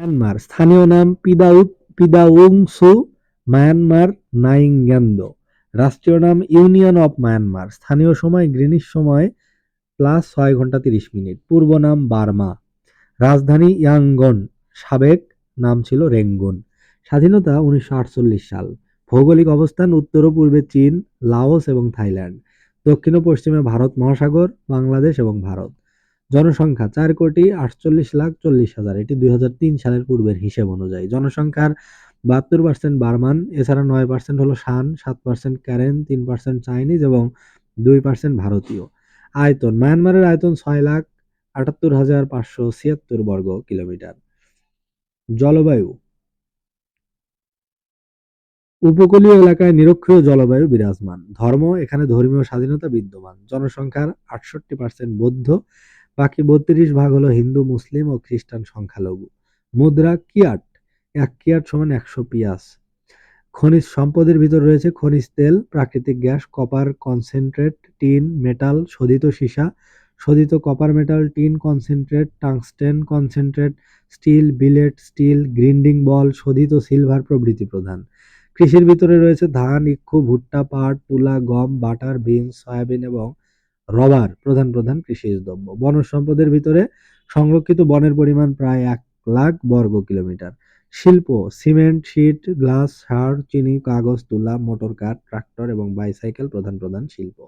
Myanmar স্থানীয় নাম পিদাউত পিদাউংসু Myanmar নাইঙ্গ্যান্দো রাষ্ট্রীয় নাম ইউনিয়ন অফ মায়ানমার স্থানীয় সময় গ্রিনিচ সময় প্লাস ছয় ঘণ্টা তিরিশ মিনিট। পূর্ব নাম বার্মা। রাজধানী ইয়াঙ্গন সাবেক নাম ছিল রেঙ্গুন। স্বাধীনতা উনিশশো আটচল্লিশ সাল। ভৌগোলিক অবস্থান উত্তর ও পূর্বে চীন, লাওস এবং থাইল্যান্ড। দক্ষিণ ও পশ্চিমে ভারত মহাসাগর, বাংলাদেশ এবং ভারত। জনসংখ্যা চার কোটি আটচল্লিশ লাখ চল্লিশ হাজার। এটি দুই হাজার তিন সালের পূর্বের হিসেব অনুযায়ী। জনসংখ্যার বাহাত্তর পার্সেন্ট বার্মান, এছাড়া নয় পার্সেন্ট হলো শান, সাত পার্সেন্ট ক্যারেন, তিন পার্সেন্ট চাইনিজ এবং দুই পার্সেন্ট ভারতীয়। আয়তন, মায়ানমারের আয়তন ছয় লাখ আটাত্তর হাজার পাঁচশো ছিয়াত্তর বর্গ কিলোমিটার। জলবায়ু। উপকূলীয় এলাকায় নিরক্ষীয় জলবায়ু বিরাজমান। ধর্ম, এখানে ধর্মীয় স্বাধীনতা বিদ্যমান। জনসংখ্যার আটষট্টি পার্সেন্ট বৌদ্ধ বাকি বত্রিশ ভাগ হলো হিন্দু, মুসলিম ও খ্রিস্টান সংখ্যালঘু। মুদ্রা কিয়াট, এক কিয়াট সমান একশো পিয়াস। খনিজ সম্পদের ভিতর রয়েছে খনিজ তেল, প্রাকৃতিক gas, copper concentrate, tin, metal, শোধিত সীসা, শোধিত copper metal, tin concentrate, tungsten concentrate, steel, billet, steel, grinding ball, শোধিত silver প্রভৃতি প্রধান। কৃষির ভিতরে রয়েছে ধান, ইক্ষু, ভুট্টা, পাট, তুলা, গম, বাটার, বিনস, সয়াবিন এবং রবার, প্রধান প্রধান কৃষিজ দ্রব্য বন সম্পদের ভিতরে সংরক্ষিত বনের পরিমাণ প্রায় এক লাখ বর্গ কিলোমিটার। শিল্প, সিমেন্ট শিট গ্লাস, সার, চিনি, কাগজ, তুলা, মোটর কাঠ, ট্রাক্টর এবং বাইসাইকেল প্রধান প্রধান শিল্প।